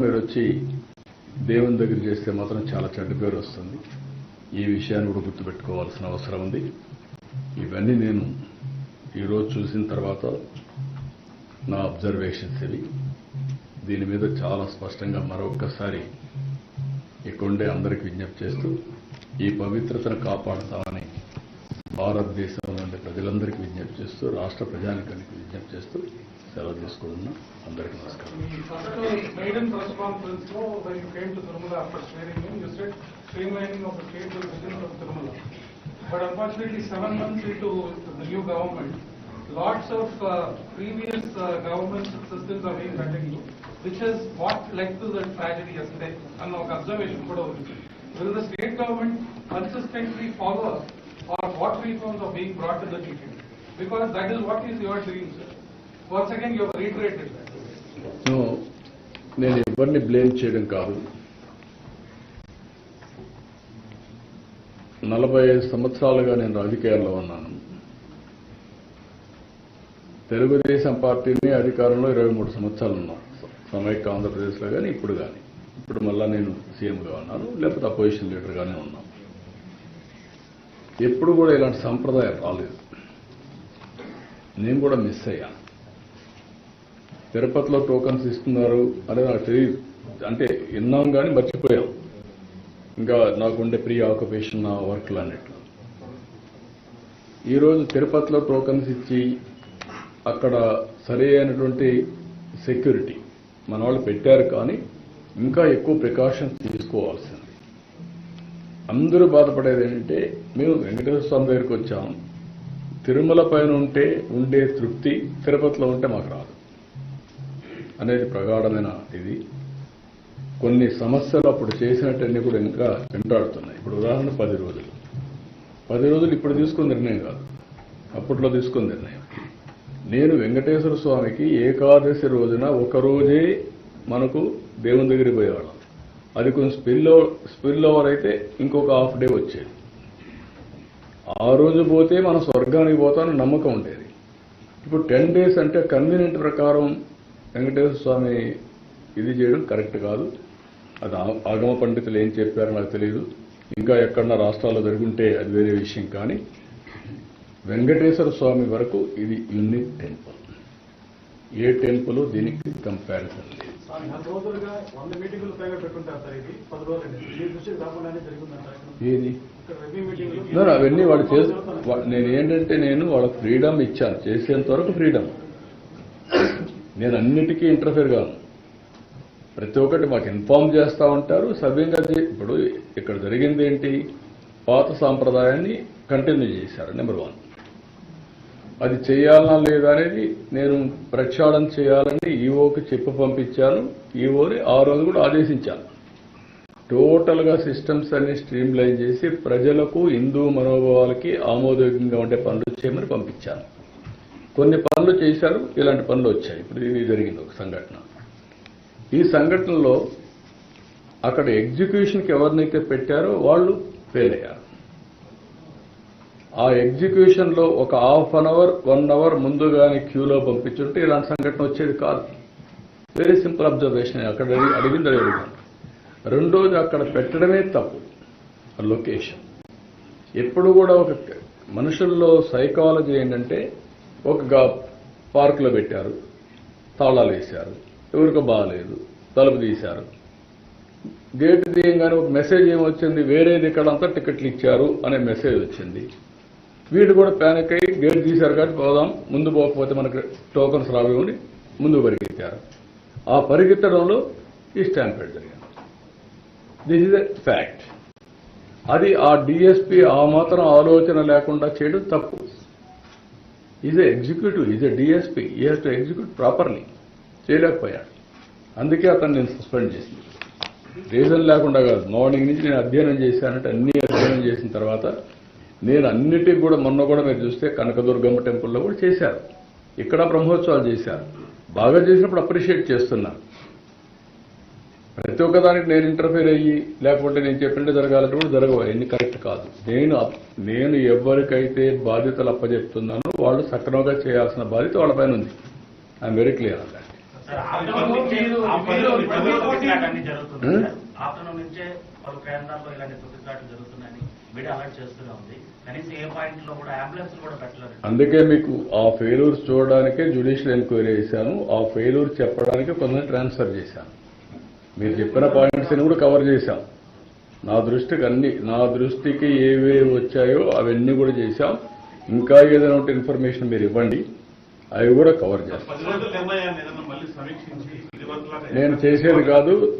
మీరు వచ్చి దేవుని దగ్గర చేస్తే మాత్రం చాలా చెడ్డ పేరు వస్తుంది. ఈ విషయాన్ని కూడా గుర్తుపెట్టుకోవాల్సిన అవసరం ఉంది. ఇవన్నీ నేను ఈరోజు చూసిన తర్వాత నా అబ్జర్వేషన్స్ ఇవి. దీని మీద చాలా స్పష్టంగా మరొకసారి ఇక్కడుండే అందరికి విజ్ఞప్తి చేస్తూ ఈ పవిత్రతను కాపాడతామని భారతదేశంలో ఉండే ప్రజలందరికీ విజ్ఞప్తి చేస్తూ రాష్ట్ర ప్రజానికానికి విజ్ఞప్తి చేస్తూ సెలవు తీసుకుంటున్నాం అందరికీ నమస్కారం But unfortunately, seven months into the new government, lots of uh, previous uh, government systems are being continued, which has what led to the tragedy yesterday, And observation కూడా ఉంది. Will the state government consistently follow or what reforms are being brought to the TTD? Because that is what is your dream, sir. Once again, you have reiterated that. No, నేను ఎవరిని blame చేయడం కాదు నలభై ఐదు సంవత్సరాలుగా నేను రాజకీయాల్లో ఉన్నాను తెలుగుదేశం పార్టీని అధికారంలో ఇరవై మూడు సంవత్సరాలు ఉన్నాను సమైక్య ఆంధ్రప్రదేశ్లో కానీ ఇప్పుడు కానీ ఇప్పుడు మళ్ళా నేను సీఎంగా ఉన్నాను లేకపోతే అపోజిషన్ లీడర్గానే ఉన్నాను ఎప్పుడు కూడా ఇలాంటి సంప్రదాయం రాలేదు. నేను కూడా మిస్ అయ్యాను. తిరుపతిలో టోకన్స్ ఇస్తున్నారు అనేది నాకు తెలియదు అంటే విన్నాం కానీ మర్చిపోయాం. ఇంకా నాకుండే ప్రీ ఆక్యుపేషన్ నా వర్క్లు అన్నట్లు. ఈరోజు తిరుపతిలో టోకన్స్ ఇచ్చి అక్కడ సరి అయినటువంటి సెక్యూరిటీ మన వాళ్ళు పెట్టారు కానీ ఇంకా ఎక్కువ ప్రికాషన్స్ తీసుకోవాల్సింది. అందరూ బాధపడేది ఏంటంటే మేము వెంకటేశ్వర స్వామి దగ్గరికి వచ్చాము తిరుమల పైన ఉంటే ఉండే తృప్తి తిరుపతిలో ఉంటే మాకు రాదు. అనేది ప్రగాఢమైన ఇది. కొన్ని సమస్యలు అప్పుడు చేసినట్టన్నీ కూడా ఇంకా వెంటాడుతున్నాయి. ఇప్పుడు ఉదాహరణ పది రోజులు. పది రోజులు ఇప్పుడు తీసుకున్న నిర్ణయం కాదు. అప్పట్లో తీసుకున్న నిర్ణయం. నేను వెంకటేశ్వర స్వామికి ఏకాదశి రోజున ఒక రోజే మనకు దేవుని దగ్గరికి పోయేవాళ్ళం. అది కొంచెం స్పిల్ స్పిల్ ఓవర్ అయితే ఇంకొక హాఫ్ డే వచ్చేది. ఆ రోజు పోతే మనం స్వర్గానికి పోతామని నమ్మకం ఉండేది. ఇప్పుడు టెన్ డేస్ అంటే కన్వీనియంట్ ప్రకారం వెంకటేశ్వర స్వామి ఇది చేయడం కరెక్ట్ కాదు. అది ఆ- ఆగమ పండితులు ఏం చెప్పారో నాకు తెలియదు ఇంకా ఎక్కడన్నా రాష్ట్రాల్లో జరుగుంటే అది వేరే విషయం కానీ వెంకటేశ్వర స్వామి వరకు ఇది యూనిక్ టెంపుల్. ఏ టెంపుల్ దీనికి కంపారిజన్ లేదు. రోజులుగా వంద మీటింగులు పైగా పెట్టుంటారు సార్ ఇది. పది రోజులు. మీ దృష్టికి రాకుండానే జరిగిందంటారు ఏది? ఇక్కడ రెవెన్యూ మీటింగ్లు. No, no, అవన్నీ వాళ్ళు చేసి నేను ఏంటంటే నేను వాళ్ళకి ఫ్రీడమ్ ఇచ్చాను. చేసేంత వరకు ఫ్రీడమ్. నేను అన్నిటికీ ఇంటర్ఫేర్ కాను. ప్రతి ఒక్కటి మాకు ఇన్ఫార్మ్ చేస్తూ ఉంటారు. సవ్యంగా ఇప్పుడు ఇక్కడ జరిగింది ఏంటి? పాత సాంప్రదాయాన్ని కంటిన్యూ చేశారు నెంబర్ వన్. అది చేయాలనా లేదా అనేది నేను ప్రక్షాళన చేయాలని ఈఓకి చెప్పి పంపించాను. ఈఓని ఆ రోజు కూడా ఆదేశించాను. టోటల్గా సిస్టమ్స్ అన్ని స్ట్రీమ్ లైన్ చేసి ప్రజలకు హిందూ మనోభావాలకి ఆమోదయోగ్యంగా ఉండే పనులు చేయమని పంపించాను. కొన్ని పనులు చేశారు ఇలాంటి పనులు వచ్చాయి. ఇప్పుడు ఇది జరిగింది ఒక సంఘటన. ఈ సంఘటనలో అక్కడ ఎగ్జిక్యూషన్కి ఎవరినైతే పెట్టారో వాళ్ళు ఫెయిల్ అయ్యారు. ఆ ఎగ్జిక్యూషన్లో ఒక half an hour one hour ముందుగానే క్యూలో పంపించుంటే ఇలాంటి సంఘటన వచ్చేది కాదు. వెరీ సింపుల్ అబ్జర్వేషన్ అక్కడ అడిగింది అడిగాను రెండోది అక్కడ పెట్టడమే తప్పు. లొకేషన్ ఎప్పుడు కూడా ఒక మనుషుల్లో సైకాలజీ ఏంటంటే ఒక పార్కులో పెట్టారు తాళాలు వేశారు ఎవరికో బాగాలేదు తలుపు తీశారు. గేట్ తీయంగానే ఒక మెసేజ్ ఏమొచ్చింది? వేరేది ఇక్కడ అంతా టికెట్లు ఇచ్చారు అనే మెసేజ్ వచ్చింది. వీడు కూడా ప్యానిక్ అయ్యి గేట్ తీశారు కాబట్టి పోదాం ముందు పోకపోతే మనకు టోకన్స్ రావేమని ముందు పరిగెత్తారు. ఆ పరిగెత్తడంలో ఈ స్టాంపేడ్ జరిగింది. దిస్ ఇస్ ఎ ఫ్యాక్ట్ అది ఆ డిఎస్పి ఆ మాత్రం ఆలోచన లేకుండా చేయడం తప్పు. Is a executive is a DSP he has to execute properly చేయలేకపోయాడు. అందుకే అతను నేను సస్పెండ్ చేసింది రీజన్ లేకుండా కాదు మార్నింగ్ నుంచి నేను అధ్యయనం చేశానంటే అన్ని అధ్యయనం చేసిన తర్వాత నేను అన్నిటికి కూడా మొన్న కూడా మీరు చూస్తే కనకదుర్గమ్మ టెంపుల్లో కూడా చేశారు. ఇక్కడ బ్రహ్మోత్సవాలు చేశారు. బాగా చేసినప్పుడు అప్రిషియేట్ చేస్తున్నా. ప్రతి ఒక్కదానికి నేను ఇంటర్ఫేర్ అయ్యి లేకపోతే నేను చెప్పినట్టు జరగాలంటే కూడా జరగవు. ఎన్ని కరెక్ట్ కాదు. నేను నేను ఎవరికైతే బాధ్యతలు అప్పచెప్తున్నానో వాళ్ళు సక్రమంగా చేయాల్సిన బాధ్యత వాళ్ళ పైన ఉంది. I'm very clear sir, afternoon నుంచే పలు కేంద్రాల్లో ఇలాంటి తొక్కిసలాటలు జరుగుతున్నాయని మీడియా అలర్ట్ చేస్తూనే ఉంది. కనీసం ఏ పాయింట్లో కూడా అంబులెన్స్ కూడా పెట్టలేదు. అందుకే మీకు ఆ ఫెయిల్యూర్స్ చూడడానికే జ్యుడిషియల్ ఎంక్వైరీ చేశాను. ఆ ఫెయిల్యూర్ చెప్పడానికి కొందరు ట్రాన్స్ఫర్ చేశాను. మీరు చెప్పిన పాయింట్స్ కూడా కవర్ చేశాం. నా దృష్టికి అన్ని నా దృష్టికి ఏవేవి వచ్చాయో అవన్నీ కూడా చేశాం. ఇంకా ఏదైనా ఉంటే ఇన్ఫర్మేషన్ మీరు ఇవ్వండి. అవి కూడా కవర్ చేస్తాం. నేను చేసేది కాదు.